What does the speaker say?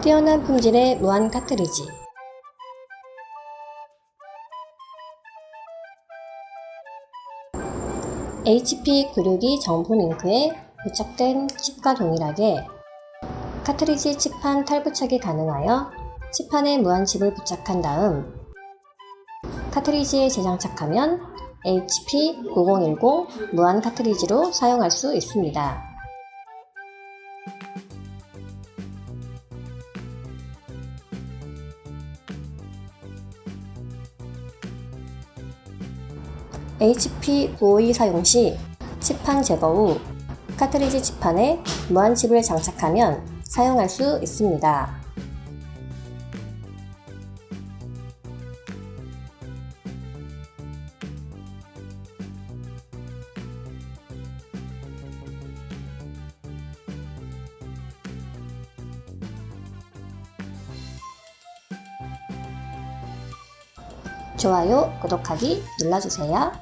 뛰어난 품질의 무한 카트리지 HP 962 정보 링크에 부착된 칩과 동일하게 카트리지 칩판 탈부착이 가능하여 칩판에 무한 칩을 부착한 다음 카트리지에 재장착하면 HP 9010 무한 카트리지로 사용할 수 있습니다. HP 952 사용 시 칩판 제거 후 카트리지 칩판에 무한 칩을 장착하면 사용할 수 있습니다. 좋아요, 구독하기 눌러주세요.